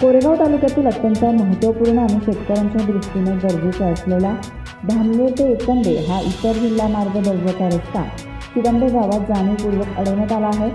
कोरेगाव तालुक्यातील अत्यंत महत्त्वपूर्ण आणि शेतकऱ्यांच्या दृष्टीने गरजेचा असलेला धामणे ते एकंदे हा इतर जिल्हा मार्ग दर्जाचा रस्ता. शिरंबे गावात जाणीवपूर्वक अडवण्यात आला आहे.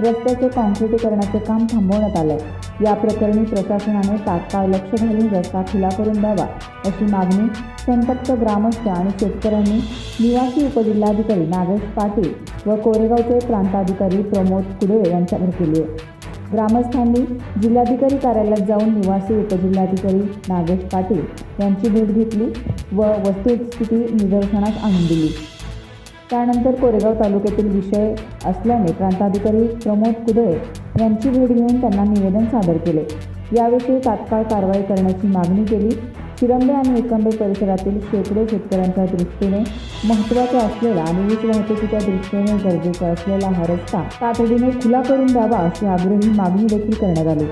रस्त्याचे काँक्रिटीकरणाचे काम थांबवण्यात आलंय. या प्रकरणी प्रशासनाने तात्काळ लक्ष घालून रस्ता खुला करून द्यावा अशी मागणी संतप्त ग्रामस्थ आणि शेतकऱ्यांनी निवासी उपजिल्हाधिकारी नागेश पाटील व कोरेगावचे प्रांताधिकारी प्रमोद कुडे यांच्यावर केली आहे. ग्रामस्थांनी जिल्हाधिकारी कार्यालयात जाऊन निवासी उपजिल्हाधिकारी नागेश पाटील यांची भेट घेतली व वस्तुस्थिती निदर्शनास आणून दिली. त्यानंतर कोरेगाव तालुक्यातील विषय असल्याने प्रांताधिकारी प्रमोद कुदळे यांची भेट घेऊन त्यांना निवेदन सादर केले. याविषयी तात्काळ कारवाई करण्याची मागणी केली शिरंबे आणि एकंबे परिसरातील शेकडो शेतकऱ्यांच्या दृष्टीने महत्त्वाचा असलेला आणि वीज वाहतुकीच्या दृष्टीने गरजेचा असलेला हा रस्ता तातडीने खुला करून द्यावा अशी आग्रही मागणी देखील करण्यात आली.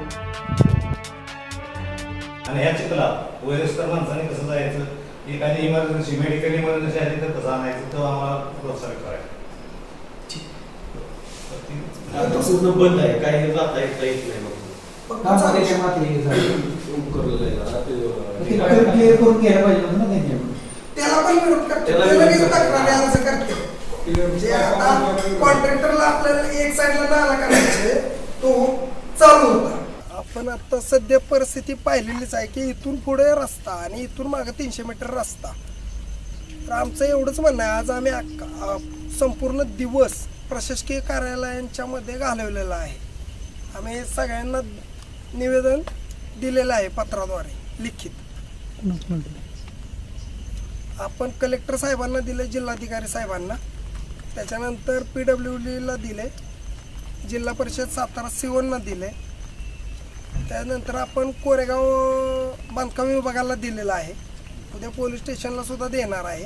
आणि ह्या चिखला वयस्कर माणसाने कसं जायचं? एखादी इमर्जन्सी मेडिकल इमर्जन्सी आली तर कसं आणायचं? तर आम्हाला प्रोत्साहित करायचं. बंद आहे. काही जाता येत येत नाही मग आता करून घ्यायला पाहिजे ना त्यांनी. त्याला पण विरोध तक्रारी अर्ज जे आता कॉन्ट्रॅक्टरला आपल्याला एक साईडला नाला करायचे तो चालू होता. आपण आता सध्या परिस्थिती पाहिलेलीच आहे की इथून पुढे रस्ता आणि इथून मागे तीनशे मीटर रस्ता. तर आमचं एवढंच म्हणणं आहे. आज आम्ही संपूर्ण दिवस प्रशासकीय कार्यालयांच्या मध्ये घालवलेला आहे. आम्ही सगळ्यांना निवेदन दिलेलं आहे पत्राद्वारे लिखित. आपण कलेक्टर साहेबांना दिले जिल्हाधिकारी साहेबांना. त्याच्यानंतर पी डब्ल्यू डीला दिले जिल्हा परिषद सातारा सिवनना दिले. त्यानंतर आपण कोरेगाव बांधकाम विभागाला दिलेलं आहे. उद्या पोलीस स्टेशनला सुद्धा देणार आहे.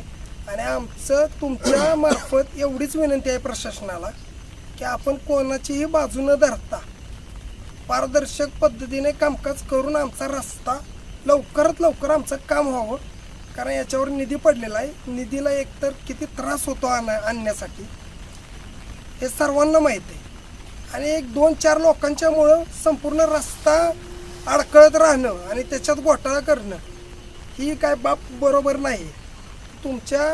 आणि आमचं तुमच्या मार्फत एवढीच विनंती आहे प्रशासनाला की आपण कोणाचीही बाजू न धरता पारदर्शक पद्धतीने कामकाज करून आमचा रस्ता लवकरात लवकर आमचं काम व्हावं. कारण याच्यावर निधी पडलेला आहे. निधीला एकतर किती त्रास होतो आणा आणण्यासाठी हे सर्वांना माहीत आहे. आणि एक दोन चार लोकांच्यामुळं संपूर्ण रस्ता अडकळत राहणं आणि त्याच्यात घोटाळा करणं ही काय बाब बरोबर नाही. तुमच्या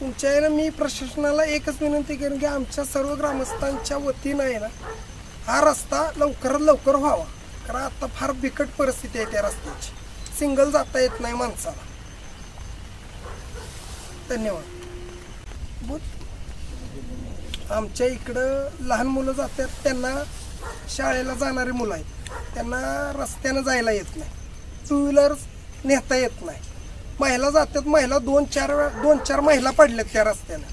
तुमच्या यानं मी प्रशासनाला एकच विनंती करेन की आमच्या सर्व ग्रामस्थांच्या वतीनं आहे ना हा रस्ता लवकरात लवकर व्हावा. कारण आता फार बिकट परिस्थिती आहे त्या रस्त्याची. सिंगल जाता येत नाही माणसाला. धन्यवाद. बोल आमच्या इकडं लहान मुलं जातात त्यांना शाळेला जाणारी मुलं आहेत. त्यांना रस्त्यानं जायला येत नाही. टू व्हीलर नेता येत नाही. महिला जातात महिला दोन चार वेळा दोन चार महिला पडल्यात त्या रस्त्यानं.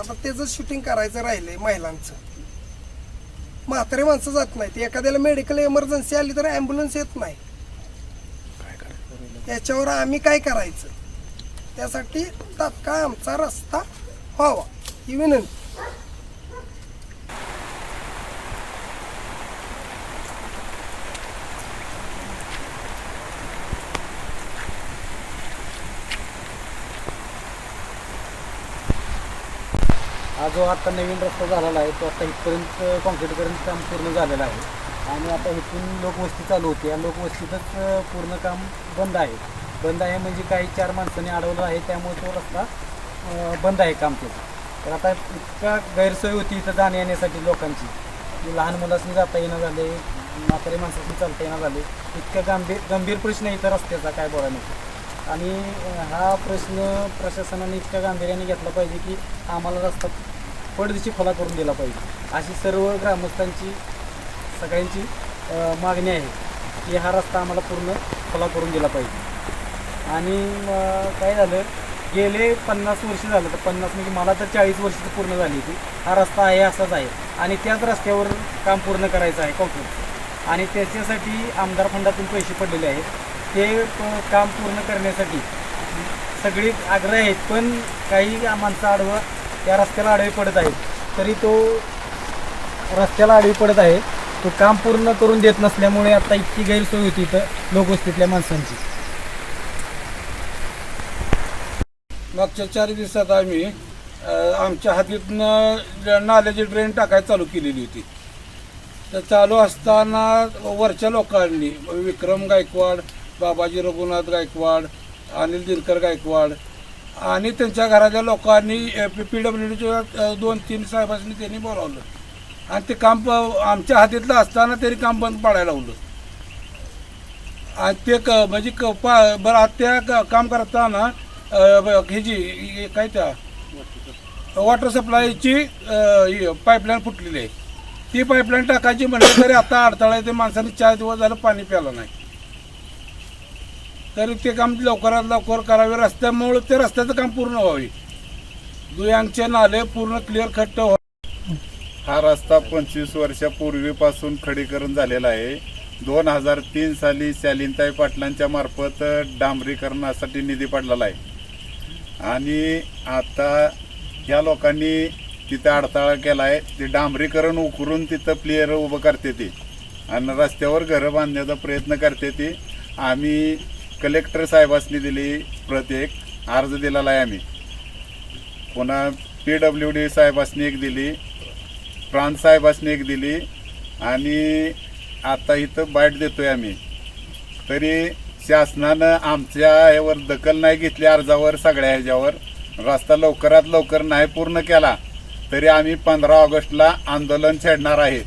आता त्याचं शूटिंग करायचं राहिलं आहे महिलांचं. म्हातारे माणसं जात नाहीत. एखाद्याला मेडिकल इमर्जन्सी आली तर ॲम्ब्युलन्स येत नाही. याच्यावर आम्ही काय करायचं? त्यासाठी तात्काळ आमचा रस्ता व्हावा. ही विनंती. हा जो आता नवीन रस्ता झालेला आहे तो आता इथपर्यंत कॉन्क्रीटपर्यंत काम पूर्ण झालेलं आहे. आणि आता इथून लोकवस्ती चालू होती. या लोकवस्तीतच पूर्ण काम बंद आहे. बंद आहे म्हणजे काही चार माणसांनी अडवलं आहे त्यामुळे तो रस्ता बंद आहे काम त्याचं तर आता इतका गैरसोय होती इथं जाण्या येण्यासाठी लोकांची. की लहान मुलांनी जाता येणं झाले म्हातारे माणसांनी चालता येणं झाले. इतका गंभीर गंभीर प्रश्न इथं रस्त्याचा काय बोलायला नको. आणि हा प्रश्न प्रशासनाने इतक्या गांभीर्याने घेतला पाहिजे की आम्हाला रस्ता पडदिशी खुला करून दिला पाहिजे. अशी सर्व ग्रामस्थांची सगळ्यांची मागणी आहे की हा रस्ता आम्हाला पूर्ण खुला करून दिला पाहिजे. आणि काय झालं? गेले पन्नास वर्ष झालं. तर पन्नास म्हणजे मला तर चाळीस वर्ष पूर्ण झाली होती. हा रस्ता आहे असाच आहे. आणि त्याच रस्त्यावर काम पूर्ण करायचं आहे कॉन्क्रीट आणि त्याच्यासाठी आमदार फंडातून पैसे पडलेले आहेत. ते काम पूर्ण करण्यासाठी सगळी आग्रह आहेत पण काही माणसं आडवं त्या रस्त्याला आडवी पडत आहेत. तरी तो रस्त्याला आडवी पडत आहे. तो काम पूर्ण करून देत नसल्यामुळे आता इतकी गैरसोय होती इथं लोकवस्तीतल्या माणसांची. मागच्या चार दिवसात आम्ही आमच्या हातीतनं नाल्याची ड्रेन टाकायला चालू केलेली होती. तर चालू असताना वरच्या लोकांनी विक्रम गायकवाड बाबाजी रघुनाथ गायकवाड अनिल दिनकर गायकवाड आणि त्यांच्या घरातल्या लोकांनी पी डब्ल्यू डीच्या दोन तीन साहेबांनी त्यांनी बोलावलं. आणि ते काम प- आमच्या हातीतलं असताना तरी काम बंद पाडायला लावलं. आणि ते क म्हणजे क पा बरं त्या क- काम करताना हे ब- ह्याची काय त्या? वॉटर सप्लायची पाईपलाईन फुटलेली आहे. ती पाईपलाईन टाकायची म्हटलं तरी आता अडथळा आहे ते माणसाने चार दिवस झालं पाणी प्यायला नाही. तरी ते काम लवकरात लवकर करावे. रस्त्यामुळे ते रस्त्याचं काम पूर्ण व्हावे. दुयांचे नाले पूर्ण क्लिअर खट्ट व्हावे. हा रस्ता पंचवीस वर्षापूर्वीपासून खडीकरण झालेला आहे. दोन हजार तीन साली शालिनताई पाटलांच्या मार्फत डांबरीकरणासाठी निधी पडलेला आहे. आणि आता ह्या लोकांनी तिथं अडथळा केला आहे ते डांबरीकरण उकरून तिथं प्लेअर उभं करते ते. आणि रस्त्यावर घरं बांधण्याचा प्रयत्न करते ते. आम्ही कलेक्टर साहेबांनी दिली प्रत्येक अर्ज दिलेला आहे आम्ही. पुन्हा पी डब्ल्यू डी साहेबांनी एक दिली प्रांत साहेबांनी एक दिली आणि आता इथं बाईट आहे आम्ही. तरी शासनानं आमच्या ह्यावर दखल नाही घेतली अर्जावर सगळ्या ह्याच्यावर. रस्ता लवकरात लवकर नाही पूर्ण केला तरी आम्ही पंधरा ऑगस्टला आंदोलन छेडणार आहे.